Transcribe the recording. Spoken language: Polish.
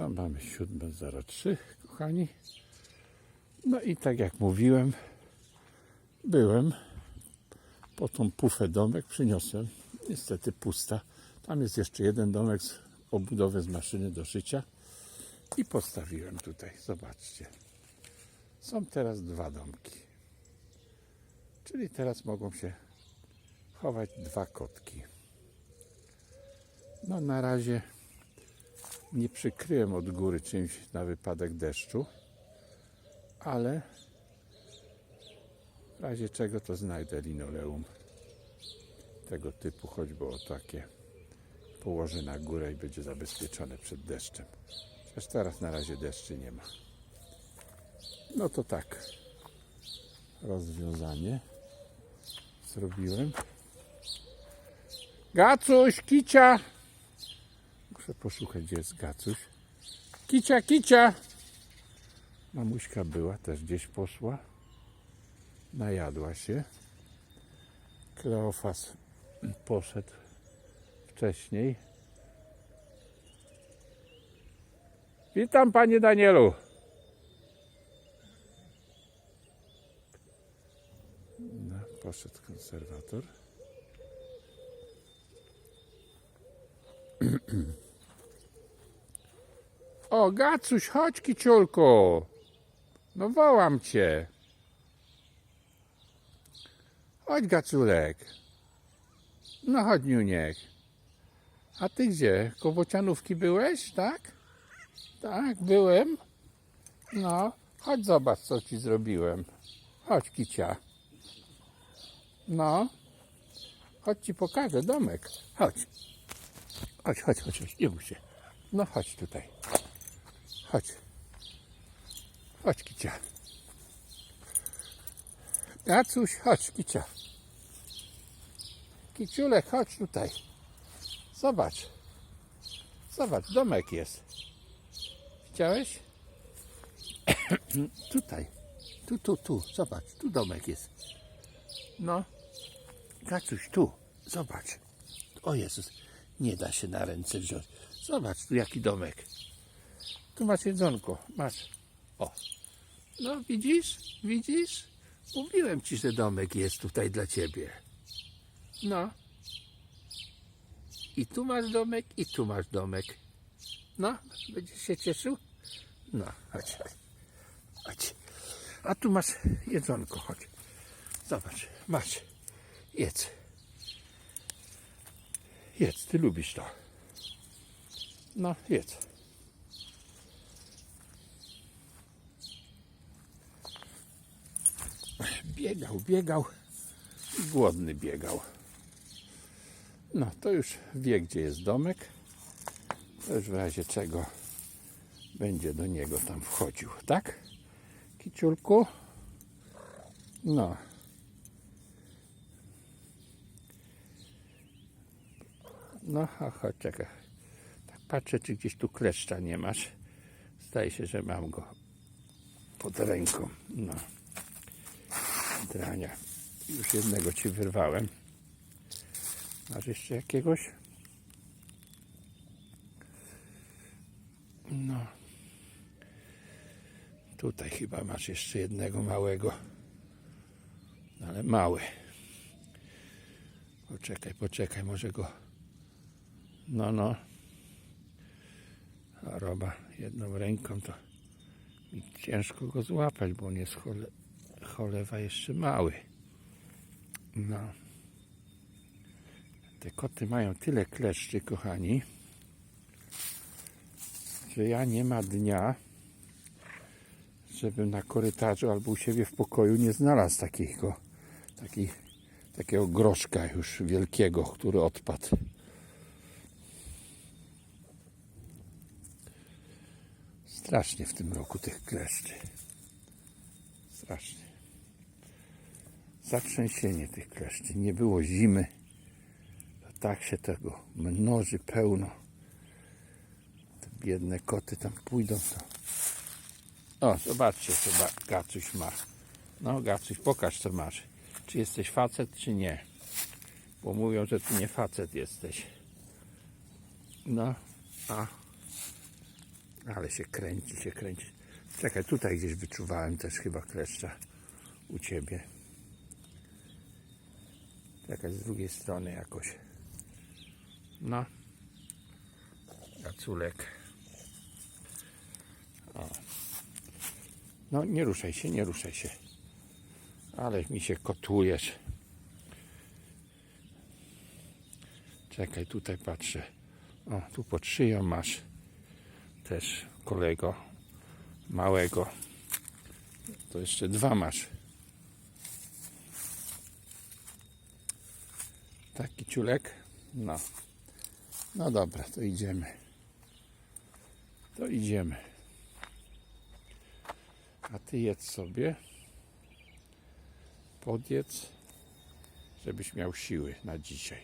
No, mamy 7.03, kochani. No i tak jak mówiłem, byłem po tą pufę domek, przyniosłem. Niestety pusta. Tam jest jeszcze jeden domek z obudowę z maszyny do szycia. I postawiłem tutaj. Zobaczcie. Są teraz dwa domki. Czyli teraz mogą się chować dwa kotki. No na razie nie przykryłem od góry czymś na wypadek deszczu, ale w razie czego to znajdę linoleum tego typu, choćby o takie położę na górę i będzie zabezpieczone przed deszczem. Chociaż teraz na razie deszczy nie ma. No to tak. Rozwiązanie zrobiłem. Gacuś, kicia! Muszę poszukać, gdzie jest Gacuś. Kicia, kicia! Mamuśka była, też gdzieś poszła. Najadła się. Kleofas poszedł wcześniej. Witam panie Danielu. No, poszedł konserwator. O, Gacuś, chodź kiciulku. No wołam cię. Chodź Gaculek. No chodź Niuniek. A ty gdzie? Kowocianówki byłeś, tak? Tak, byłem. No, chodź zobacz, co ci zrobiłem. Chodź, kicia. No, chodź ci pokażę domek. Chodź. Chodź, chodź, chodź, chodź. nie bój się. No chodź tutaj. Chodź. Chodź, kicia. Jacuś, chodź, kicia. Kiciulek, chodź tutaj. Zobacz. Zobacz, domek jest. Widziałeś? Tutaj. Tu, tu, tu. Zobacz, tu domek jest. No. Kacuś, tu. Zobacz. O Jezus. Nie da się na ręce wziąć. Zobacz, tu jaki domek. Tu masz jedzonko. Masz. O. No, widzisz? Widzisz? Mówiłem ci, że domek jest tutaj dla ciebie. No. I tu masz domek, i tu masz domek. No, będziesz się cieszył? No, chodź, chodź. chodź. A tu masz jedzonko, chodź. Zobacz, masz. Jedz. Jedz, ty lubisz to. No, jedz. Biegał, biegał. i Głodny biegał. No, to już wie, gdzie jest domek. To już w razie czego będzie do niego tam wchodził, tak? Kiciulku? No. No, a chodź, czekaj. Tak patrzę, czy gdzieś tu kleszcza nie masz. Zdaje się, że mam go pod ręką. No. Drania. Już jednego ci wyrwałem. Masz jeszcze jakiegoś? No. Tutaj chyba masz jeszcze jednego małego. Ale mały. Poczekaj, poczekaj, może go. No, no. A roba jedną ręką to mi ciężko go złapać, bo on jest chole, cholewa jeszcze mały. No. Te koty mają tyle kleszczy, kochani, że ja nie ma dnia, żebym na korytarzu albo u siebie w pokoju nie znalazł takiego, taki, takiego groszka już wielkiego, który odpadł. Strasznie w tym roku tych kleszczy. Strasznie. Zatrzęsienie tych kleszczy. Nie było zimy. To tak się tego mnoży pełno. Te biedne koty tam pójdą. To... O, zobaczcie, co ba- Gacuś ma. No, Gacuś, pokaż, co masz. Czy jesteś facet, czy nie? Bo mówią, że ty nie facet jesteś. No, a Ale się kręci, się kręci. Czekaj, tutaj gdzieś wyczuwałem też chyba kleszcza u ciebie. Czekaj, z drugiej strony jakoś. No. Jaculek. O. No, nie ruszaj się, nie ruszaj się. Ale mi się kotujesz. Czekaj, tutaj patrzę. O, tu pod szyją masz też kolego małego. To jeszcze dwa masz. Taki ciulek? No. No dobra, to idziemy. To idziemy. A ty jedz sobie. Podjedz, żebyś miał siły na dzisiaj.